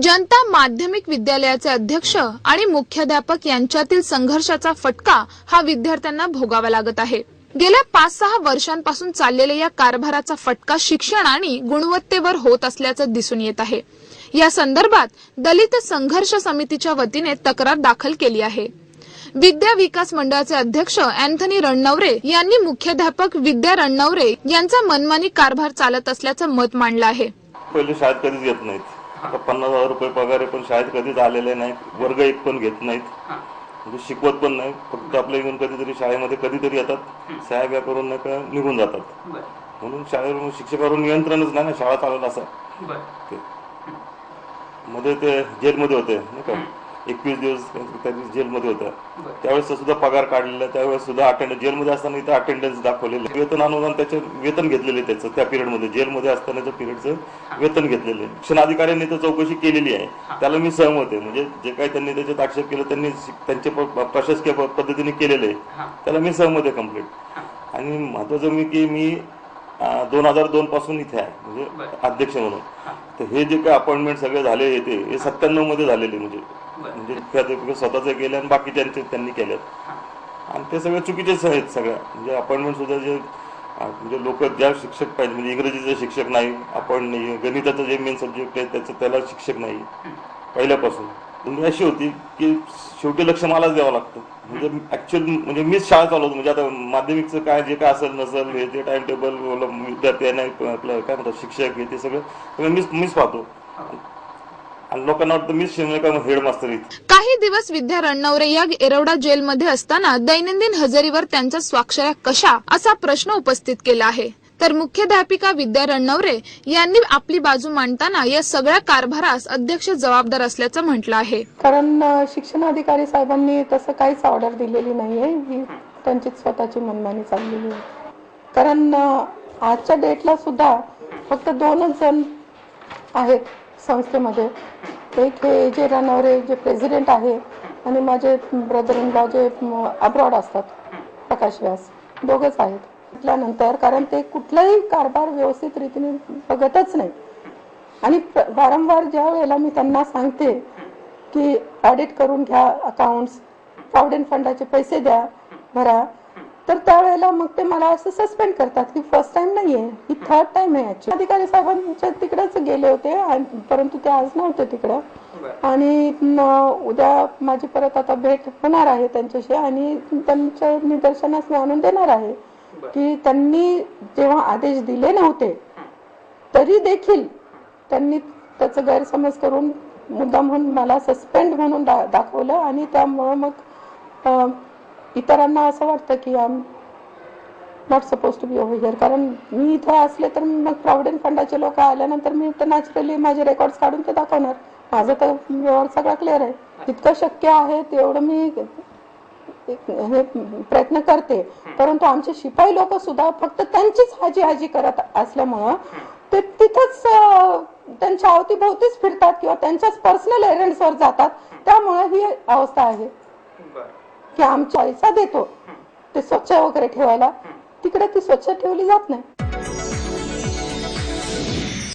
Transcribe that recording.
जनता माध्यमिक विद्यालयाचे अध्यक्ष आणि मुख्याध्यापक यांच्यातील संघर्षाचा फटका हा विद्यार्थ्यांना भोगावा लागत आहे. गेल्या पाच सहा वर्षांपासून चाललेल्या या कारभाराचा फटका शिक्षण आणि गुणवत्तेवर होत असल्याचं दिसून येत आहे. या संदर्भात दलित संघर्ष समितीच्या वतीने तक्रार दाखल केली आहे. विद्या विकास मंडळाचे अध्यक्ष अँथनी रणनवरे यांनी मुख्याध्यापक विद्या रणनवरे यांचा मनमानी कारभार चालत असल्याचं मत मांडलं आहे. पहिले शाळेत कधीच घेत नाहीत. आता पन्नास हजार रुपये पगार आहे पण शाळेत कधीच आलेले नाहीत वर्ग एक पण घेत नाहीत. म्हणजे शिकवत पण नाही. फक्त आपल्या घेऊन कधीतरी शाळेमध्ये कधीतरी येतात. सह्या ब्या करून नाही का निघून जातात. म्हणून शाळेवर शिक्षकावर नियंत्रणच नाही ना शाळा चालवत असं. ते. मध्ये ते जेलमध्ये होते नाही का? एकवीस दिवस त्यांनी जेलमध्ये होत्या. त्यावेळेस सुद्धा पगार काढलेला त्यावेळेस सुद्धा अटेंडन्स जेलमध्ये असताना इथं अटेंडन्स दाखवलेलं. वेतन अनुदान त्याचे वेतन घेतलेले त्याचं त्या पिरियडमध्ये जेलमध्ये असतानाच्या पिरियडचं वेतन घेतलेलं आहे. शिक्षण अधिकाऱ्यांनी तर चौकशी केलेली आहे. त्याला मी सहमत आहे. म्हणजे जे काही त्यांनी त्याच्यात आक्षेप केलं त्यांनी त्यांचे प्रशासकीय पद्धतीने केलेलं आहे. त्याला मी सहमत आहे कंप्लीट आणि महत्वाचं मी की मी दोन हजार दोन पासून इथे आहे. म्हणजे अध्यक्ष म्हणून. तर हे जे काही अपॉइंटमेंट सगळे झाले हे हे सत्त्याण्णवमध्ये झालेले म्हणजे. म्हणजे मुख्याध्यापक स्वतःच केले आणि बाकीच्यांचे त्यांनी केलेत आणि ते सगळे चुकीचेच आहेत सगळ्या. म्हणजे अपॉइंटमेंट सुद्धा जे म्हणजे लोक ज्या शिक्षक पाहिजे म्हणजे इंग्रजीचे शिक्षक नाही आपण नाही गणिताचं जे मेन सब्जेक्ट आहे त्याचं त्याला शिक्षक नाही. पहिल्यापासून. म्हणजे अशी होती की शेवटी लक्ष मलाच द्यावं लागतं. म्हणजे ऍक्च्युअल म्हणजे मीच शाळा चालवतो. म्हणजे आता माध्यमिकचं काय जे काय असेल नसेल हे जे टाइम टेबल विद्यार्थी आपलं काय म्हणतात शिक्षक हे ते सगळं सगळं मीच मीच पाहतो. आणि लोकांना वाटतं मीच हेडमास्तर काही दिवस विद्या रणनवरे या एरवडा जेलमध्ये असताना दैनंदिन हजेरीवर त्यांच्या स्वाक्षऱ्या कशा असा प्रश्न उपस्थित केला आहे. तर मुख्याध्यापिका विद्या रणनवरे यांनी आपली बाजू मांडताना या सगळ्या कारभारास अध्यक्ष जबाबदार असल्याचं म्हटलं आहे. कारण शिक्षण अधिकारी साहेबांनी तसं काहीच ऑर्डर दिलेली नाहीये. ही त्यांची स्वतःची मनमानी चाललेली आहे. कारण आजच्या डेटला सुद्धा फक्त दोनच जण आहेत. संस्थेमध्ये. एक हे जे रनवरे जे प्रेसिडेंट आहे आणि माझे ब्रदर इन लॉ जे अब्रॉड असतात प्रकाश व्यास दोघंच आहेत. म्हटल्यानंतर कारण ते कुठलाही कारभार व्यवस्थित रीतीने बघतच नाही. आणि वारंवार ज्या वेळेला मी त्यांना सांगते की ऑडिट करून घ्या अकाउंट्स प्रॉव्हिडंट फंडाचे पैसे द्या भरा तर त्यावेळेला मग ते मला असं सस्पेंड करतात की फर्स्ट टाइम नाहीये ही थर्ड टाइम आहे ऍक्च्युली अधिकारी साहेबांच्या तिकडेच गेले होते परंतु ते आज नव्हते तिकडं. आणि उद्या माझी परत आता भेट होणार आहे त्यांच्याशी आणि त्यांच्या निदर्शनास मी आणून देणार आहे की त्यांनी जेव्हा आदेश दिले नव्हते तरी देखील त्यांनी त्याचं गैरसमज करून मुद्दा म्हणून मला सस्पेंड म्हणून दाखवलं आणि त्यामुळं मग इतरांना असं वाटतं की I'm not supposed to be over here कारण मी इथं असले तर मग प्रॉव्हिडंट फंडाचे लोक आल्यानंतर मी तर नॅचरली माझे रेकॉर्ड्स काढून ते दाखवणार. माझं तर व्यवहार सगळा क्लिअर आहे. जितकं शक्य आहे तेवढं मी हे प्रयत्न करते. परंतु आमचे शिपाई लोक सुद्धा फक्त त्यांचीच हाजी हाजी करत असल्यामुळं ते तिथंच त्यांच्या अवतीभोवतीच फिरतात किंवा त्यांच्याच पर्सनल एरंड्सवर जातात. त्यामुळे ही अवस्था आहे. की आमच्या आईचा देतो. ते स्वच्छ वगैरे ठेवायला. तिकडे ती स्वच्छ ठेवली जात नाही.